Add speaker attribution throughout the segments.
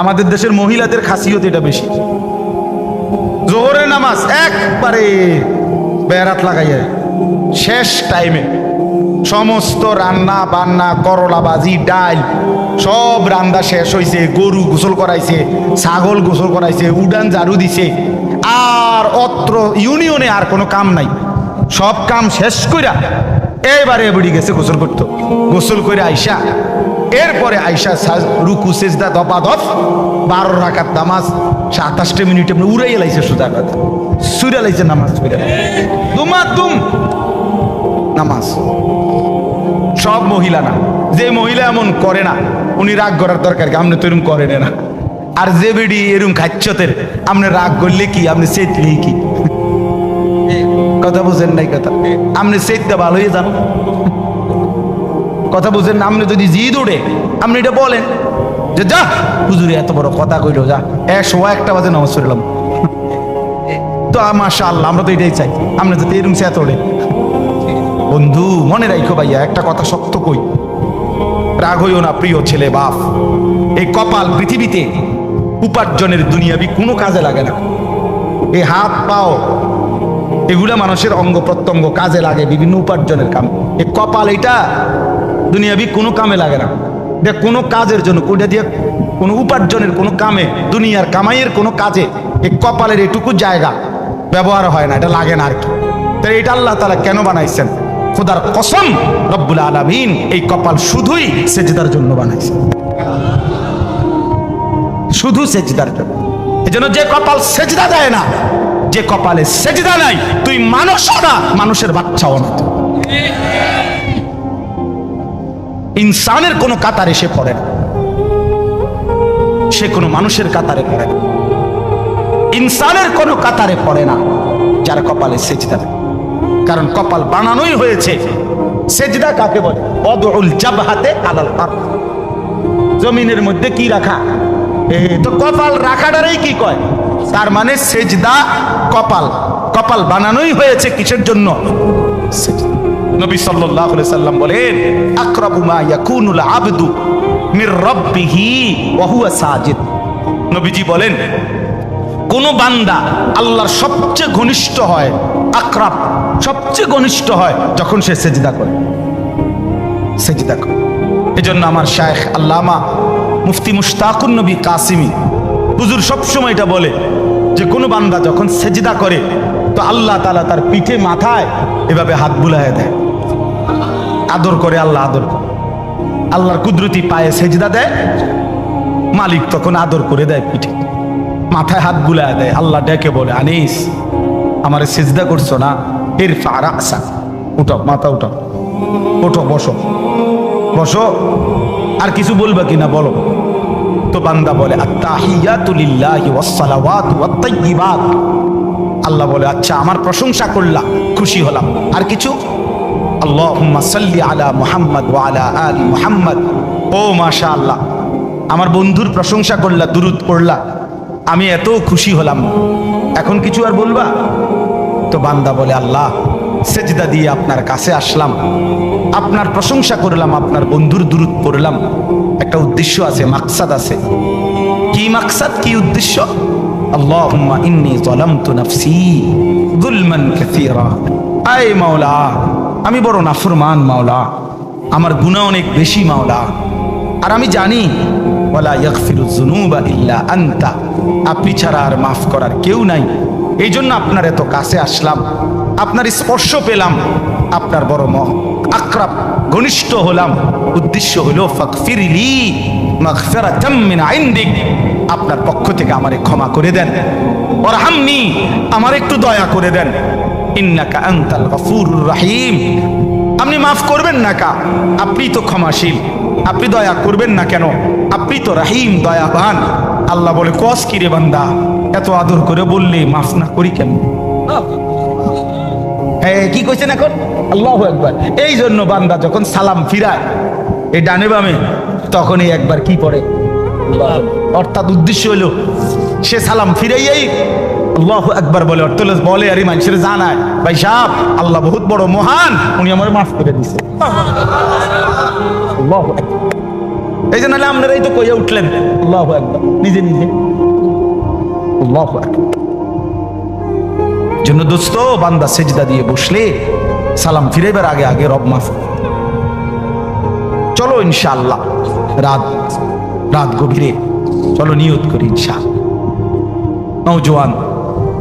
Speaker 1: আমাদের দেশের মহিলাদের খাসিয়ত এটা বেশি। জোহরের নামাজ একবারে বেড়াত লাগাইয়া শেষ টাইমে সমস্ত রান্না বান্না করলা বাজি ডাল সব রান্না শেষ হয়েছে গরু গোসল করাইছে, ছাগল গোসল করাইছে, উডান ঝাড়ু দিছে। আর অত্র ইউনিয়নে আর কোনো কাম নাই। সব কাম শেষ কইরা এবারে বুড়ি গেছে গোসল করতো। গোসল করে আইসা এরপরে আইসা রুকু, সেজদা দপা দপ বারো রাখার নামাজ, সাতাশটা মিনিটে উড়াই লাইছে সুদা কথা সুরা লাইছে নামাজ সুরা তুম নামাজ। সব মহিলা না। যে মহিলা এমন করে না, উনি রাগ করার দরকার কি? আপনি তো এরম করেন না আর যে বেডি এরম খাচ্ছতের আপনি রাগ করলে কি? আপনি চেতলে কি? কথা বুঝেন নাই কথা? আপনি চেততে ভালোই জানো কথা বুঝেন আপনি যদি জিদ ওঠে আপনি এটা বলেন। যে যা, হুজুরে, এত বড় কথা কইলো, যা। একশো একটা বাজে নামাজ পড়লাম। তো মাশা আল্লাহ আমরা তো এটাই চাই। আমরা যাতে এরম সে এত বন্ধু, মনে রাখো ভাইয়া, একটা কথা শক্ত কই। রাগ হইও না, প্রিয় ছেলে, বাপ। এই কপাল পৃথিবীতে উপার্জনের দুনিয়াবি কোনো কাজে লাগে না। এই হাত, পাও, এগুলা মানুষের অঙ্গ প্রত্যঙ্গ কাজে লাগে, বিভিন্ন উপার্জনের কাম। এই কপাল এটা দুনিয়াবি কোনো কামে লাগে না। এটা কোনো কাজের জন্য ওটা দিয়ে কোনো উপার্জনের কোনো কামে, দুনিয়ার কামাইয়ের কোনো কাজে, এই কপালের এটুকু জায়গা ব্যবহার হয় না, এটা লাগে না আর কি তাই এটা আল্লাহ তালা কেন বানাইছেন? খোদার কসম, রব্বুল আলমিন, এই কপাল শুধুই সেজদার জন্য বানাইছেন শুধু সেজদার জন্য। এই জন্য যে কপাল সেজদা দেয় না, যে কপালে সেজদা নাই, তুই মানুষও না, মানুষের বাচ্চাও না। ইনসানের কোনো কাতারে সে পড়ে না। সে কোনো মানুষের কাতারে পড়ে না। ইনসানের কোনো কাতারে পড়ে না, যার কপালে সেজদা। কারণ কপাল বানানোই হয়েছে। সেজদা কাকে বলে? অদউল জাবহাতে আলাল আরদ। জমিনের মধ্যে কি রাখা? এ, তো কপাল রাখাটারই কি কয়? তার মানে সেজদা কপাল। কপাল বানানোই হয়েছে কিসের জন্য? সেজদা। নবী সাল্লাল্লাহু আলাইহি সাল্লাম বলেন, আকরাবু মা ইয়াকুনুল আবদু মির রাব্বিহি ওয়া হুয়া সাজিদ। নবীজি বলেন, কোন বান্দা আল্লাহর সবচেয়ে ঘনিষ্ঠ হয়, আকরাব সবচেয়ে ঘনিষ্ঠ হয় যখন সে সেজদা করে। সেজদা করে। এজন্য আমার শায়েখ আল্লামা মুফতি মুশতাকুন নবী কাসিমি হুজুর সবসময় এটা বলে যে, কোনো বান্দা যখন সেজদা করে, তো আল্লাহ তালা তার পিঠে মাথায় এভাবে হাত বুলায় দেয়। আদর করে আল্লাহ আদর করে। আল্লাহর কুদরতি পায়ে সেজদা দেয়, মালিক তখন আদর করে দেয় পিঠে। মাথায় হাত বুলায় দেয়, আল্লাহ ডেকে বলে, আনিস, আমার সেজদা করছ না? এর ফারা আসা উঠাও, মাথা উঠাও। ওঠো, বসো। বসো। আর কিছু বলবে কিনা বলো। তো বান্দা বলে আল্লাহ বলে আচ্ছা আমার প্রশংসা করলা, খুশি হলাম। আর কিছু? আল্লাহুম্মা সাল্লি আলা মুহাম্মদ ওয়া আলা আলি মুহাম্মদ। ও মাশাআল্লাহ, আমার বন্ধুর প্রশংসা করলা, দুরুদ পড়লা। আমি এত খুশি হলাম। এখন কিছু আর বলবা? তো বান্দা বলে, আল্লাহ, সেজদা দিয়ে আপনার কাছে আসলাম। আপনার প্রশংসা করলাম, আপনার বন্ধুর দূরত পড়লাম। একটা উদ্দেশ্য আছে, মাকসাদ আছে। কি মাকসাদ? কি উদ্দেশ্য? আল্লাহুম্মা ইন্নী যালামতু নাফসি যুলমান কাসীরা। আয় মাওলা আমি বড় নাফরমান মাওলা। আমার গুনাহ অনেক বেশি মাওলা। আর আমি জানি আনতা। আপনি ছাড়া আর মাফ করার কেউ নাই। এই জন্য আপনার এত কাছে আসলাম। আপনার স্পর্শ পেলাম। আপনার বড় মহ আক্রাব, ঘনিষ্ঠ হলাম। উদ্দেশ্য হলো ফাকফিরলি আপনার পক্ষ থেকে আমারে ক্ষমা করে দেন। আমার একটু দয়া করে দেন। ইন্নাকা আনতাল গফুরুর রহিম। আপনি মাফ করবেন না কা, আপনি তো ক্ষমাশীল। আপনি দয়া করবেন না কেন? আপনি তো রাহিম, দয়াবান। আল্লাহ বলে, কস কি রে বান্দা? এত আদর করে বললে মাফ না করি কেন? কি কইছেন এখন? আল্লাহ একবার এই জন্য বান্দা যখন সালাম ফিরায়, এই ডানে বামে, তখনই একবার কি পড়ে? অর্থাৎ উদ্দেশ্য হলো, সে সালাম ফিরাইয়াই আল্লাহ একবার বলে অর্থ হলো, বলে আরে মানুষের জানায় ভাই সাহ আল্লাহ বহুত বড় মহান, উনি আমার মাফ করে দিছে। এই যে নাহলে আপনারাই তো কইয়া উঠলেন। আল্লাহ একবার নিজে নিজে। আল্লাহ জন্য দোস্ত, বান্দা সেজদা দিয়ে বসলে সালাম ফিরেবার আগে আগে রব মাফ চলো ইনশাআল্লাহ, রাত রাত গভীরে। চলো নিয়ত করি ইনশাআল্লাহ। নৌজওয়ান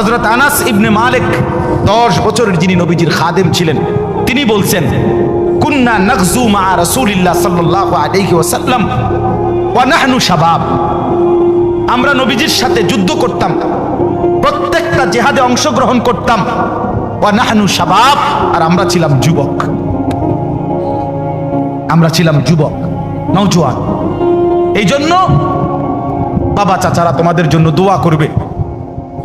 Speaker 1: হজরত আনাস ইবনে মালিক দশ বছরের যিনি নবীজির খাদেম ছিলেন, তিনি বলছেন, কুন্না নগজু মা রাসূলিল্লাহ সাল্লাল্লাহু আলাইহি ওয়াসাল্লাম ওয়া নাহনু শাবাব। আমরা নবীজির সাথে যুদ্ধ করতাম, প্রত্যেকটা জেহাদে অংশগ্রহণ করতাম। ওয়া নাহনু শাবাব, আর আমরা ছিলাম যুবক। আমরা ছিলাম যুবক, নওজোয়ান। এই জন্য বাবা চাচারা তোমাদের জন্য দোয়া করবে।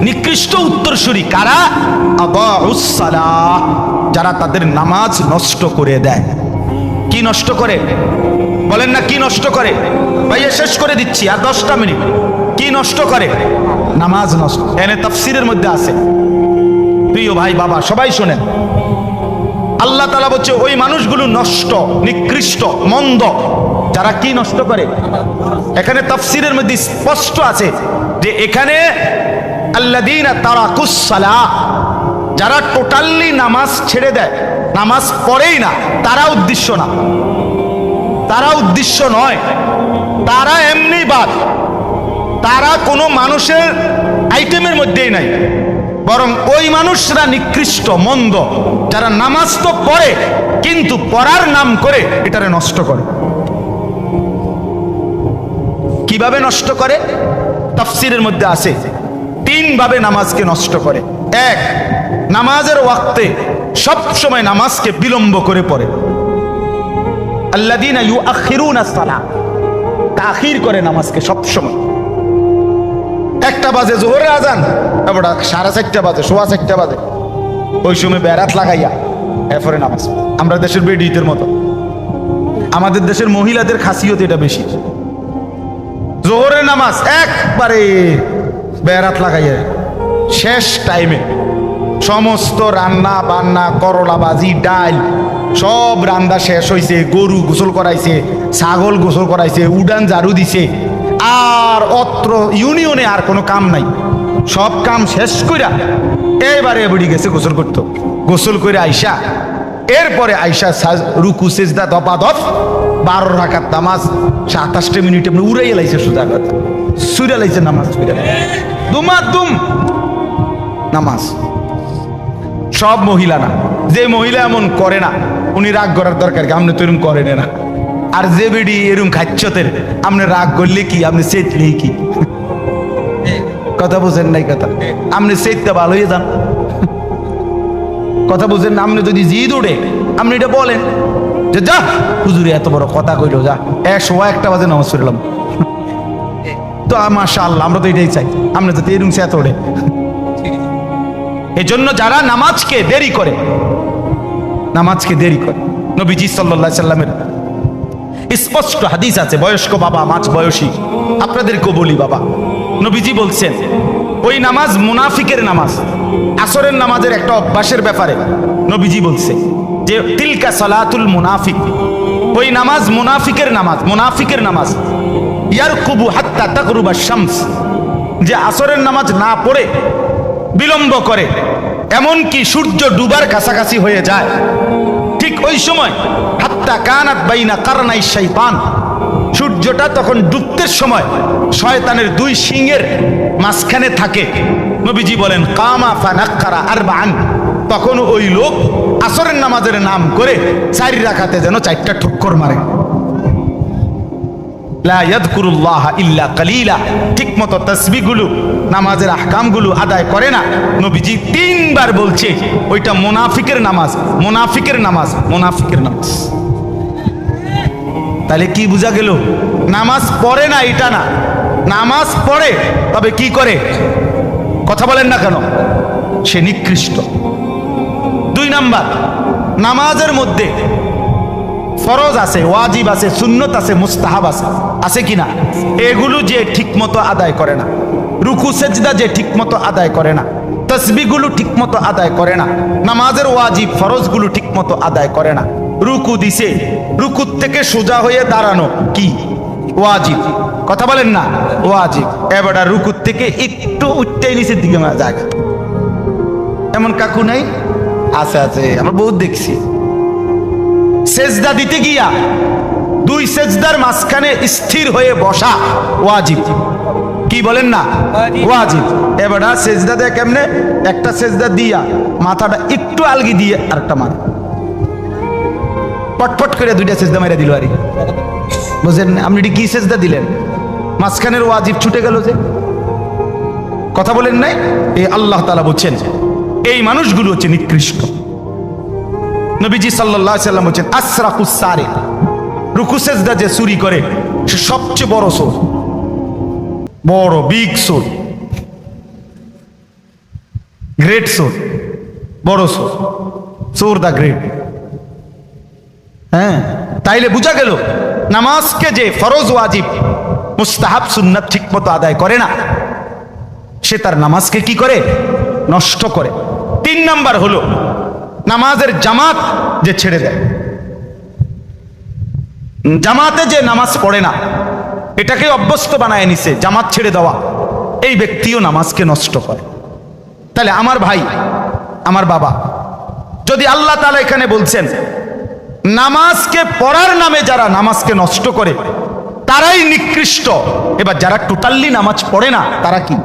Speaker 1: নিকৃষ্ট উত্তরসূরি কারা? আবাউস সালাহ যারা তাদের নামাজ নষ্ট করে দেয়। কি নষ্ট করে? বলেন না, কি নষ্ট করে? ভাইয়া, শেষ করে দিচ্ছি, আর দশটা মিনিট। কি নষ্ট করে? নামাজ নষ্ট। এনে তাফসিরের মধ্যে আছে। প্রিয় ভাই, বাবা, সবাই শোনেন। আল্লাহ তালা বলছে, ওই মানুষগুলো নষ্ট, নিকৃষ্ট, মন্দ। যারা কি নষ্ট করে? এখানে তাফসিরের মধ্যে স্পষ্ট আছে যে এখানে আল্লাদিনা তারা কুসালা যারা টোটালি নামাজ ছেড়ে দেয়, নামাজ পড়েই না, তারা উদ্দেশ্য না। তারা উদ্দেশ্য নয়, তারা এমনি বাদ। তারা কোনো মানুষের আইটেমের মধ্যেই নাই, বরং ওই মানুষরা নিকৃষ্ট, মন্দ, যারা নামাজ তো পড়ে, কিন্তু পড়ার নাম করে এটারে নষ্ট করে। কীভাবে নষ্ট করে? তাফসিরের মধ্যে আছে তিন ভাবে নামাজকে নষ্ট করে। এক, নামাজের ওয়াক্তে সব সময় নামাজকে বিলম্ব করে পড়ে। আল্লাদিনা ইউ আখিরুনা সালাহ, তাখির করে নামাজকে সব সময় একটা বাজে জোহরের আজান, এবার সাড়ে চারটা বাজে, সোয়া চারটা বাজে। ওই সময় বেড়াত লাগাইয়া এরপরে নামাজ। আমরা দেশের বেডিতের মতো। আমাদের দেশের মহিলাদের খাসিয়ত এটা বেশি। জোহরের নামাজ একবারে বেড়াত লাগাইয়া শেষ টাইমে সমস্ত রান্না বান্না, করলা বাজি ডাল, সব রান্না শেষ হয়েছে গরু গোসল করাইছে, ছাগল গোসল করাইছে, উডান ঝাড়ু দিছে। আর অত্র ইউনিয়নে আর কোনো কাম নাই। সব কাম শেষ কইরা এবারে বুড়ি গেছে গোসল করতো। গোসল করে আইসা, এরপরে আইসা রুকু, সেজদা দপা দপ বারো রাখার নামাজ, সাতাশটা মিনিট এমনি উড়াই লাইছে সুদা কথা সুরা লাইছে নামাজ দুমা দুম নামাজ। সব মহিলা না। যে মহিলা এমন করে না, উনি রাগ করার দরকার কি? আপনি তো এরকম করেন না। আর যে বেডি এরকম খাচ্ছতের আপনি রাগ করলে কি? আপনি চেতলে কি? কথা বুঝেন নাই কথা? আপনি চেততে ভালো হয়ে যান। কথা বুঝেন না? আপনি যদি জিদ ওঠে আপনি এটা বলেন যে, যা, হুজুরে, এত বড় কথা কইলো, যা। এক একশো একটা বাজে নামাজ পড়লাম। তো মাশা আল্লাহ আমরা তো এটাই চাই। আমরা যাতে এরকম সে এত ওঠে এজন্য যারা নামাজকে দেরি করে, নামাজকে দেরি করে, নবীজি আলাইহি সাল্লামের স্পষ্ট হাদিস আছে, বয়স্ক বাবা, মাঝ বয়সী, আপনাদেরকেও বলি বাবা, নবীজি বলছেন, ওই নামাজ মুনাফিকের নামাজ, আসরের নামাজের একটা অভ্যাসের ব্যাপারে, নবীজি বলছে, যে তিলকা সালাতুল মুনাফিক, ওই নামাজ মুনাফিকের নামাজ মুনাফিকের নামাজ ইয়ার কুবু হাত্তা তাকরুবা শামস। যে আসরের নামাজ না পড়ে, বিলম্ব করে, এমনকি সূর্য ডুবার কাছাকাছি হয়ে যায়, ঠিক ওই সময় হাত্তা কানাত বাইনা কারনাই শাইতান। সূর্যটা তখন ডুবতের সময় শয়তানের দুই সিংহের মাঝখানে থাকে। নবীজি বলেন, কামা ফানাক্কারা আর বান তখন ওই লোক আসরের নামাজের নাম করে চারি রাখাতে যেন চারটা ঠক্কর মারে। ইল্লা কালিলা। ঠিক মতো তসবিগুলো নামাজের আহকামগুলো আদায় করে না। নবীজি তিনবার বলছে, ওইটা মুনাফিকের নামাজ মুনাফিকের নামাজ মুনাফিকের নামাজ। তাহলে কি বোঝা গেল? নামাজ পড়ে না, এটা না। নামাজ পড়ে, তবে কি করে? কথা বলেন না কেন? সে নিকৃষ্ট। দুই নাম্বার, নামাজের মধ্যে ফরজ আছে, ওয়াজিব আছে, সুন্নত আছে, মুস্তাহাব আছে। আছে কি না? এগুলো যে ঠিকমতো আদায় করে না। রুকু, সেজদা যে ঠিকমতো আদায় করে না। তসবিগুলো ঠিকমতো আদায় করে না। নামাজের ওয়াজিব, ফরজগুলো ঠিকমতো আদায় করে না। রুকু দিছে, রুকুর থেকে সোজা হয়ে দাঁড়ানো কি? ওয়াজিব। কথা বলেন না? ওয়াজিব। এবার রুকুর থেকে একটু উঠতেই নিচের দিকে জায়গা। এমন কাকু নাই? আছে আছে, আমরা বহুত দেখছি। সেজদা দিতে গিয়া দুই সেজদার মাঝখানে স্থির হয়ে বসা ওয়াজিব। কি বলেন না? ওয়াজিব। এবার সেজদা দেয় কেমনে? একটা সেজদা দিয়া মাথাটা একটু আলগি দিয়ে আরেকটা মাথা পটপট করে দুইটা সেজদা মেরে দিল আরে। বুঝলেন আপনি কি সেজদা দিলেন? মাঝখানের ওয়াজিব ছুটে গেল যে। কথা বলেন নাই? এই আল্লাহ তালা বলছেন এই মানুষগুলো হচ্ছে নিকৃষ্ট। নবীজি সাল্লাহ সাল্লাম বলছেন আশরাকুসারে রুকু সেজদা যে চুরি করে, সে সবচেয়ে বড় সোর বড় বিগ সোর গ্রেট সোর বড় সোর সোর দা গ্রেট হ্যাঁ তাইলে বুঝা গেল, নামাজকে যে ফরজ, ওয়াজিব, মুস্তাহাব, সুন্নাত ঠিক মতো আদায় করে না, সে তার নামাজকে কি করে? নষ্ট করে। তিন নাম্বার হলো নামাজের জামাত যে ছেড়ে দেয়। জামাতে যে নামাজ পড়ে না, এটাকে অভ্যস্ত বানায় নিছে, জামাত ছেড়ে দেওয়া। এই ব্যক্তিও নামাজকে নষ্ট করে। তাহলে আমার ভাই, আমার বাবা, যদি আল্লাহ তালা এখানে বলছেন, নামাজকে পড়ার নামে যারা নামাজকে নষ্ট করে, তারাই নিকৃষ্ট। এবার যারা টোটালি নামাজ পড়ে না, তারা কি?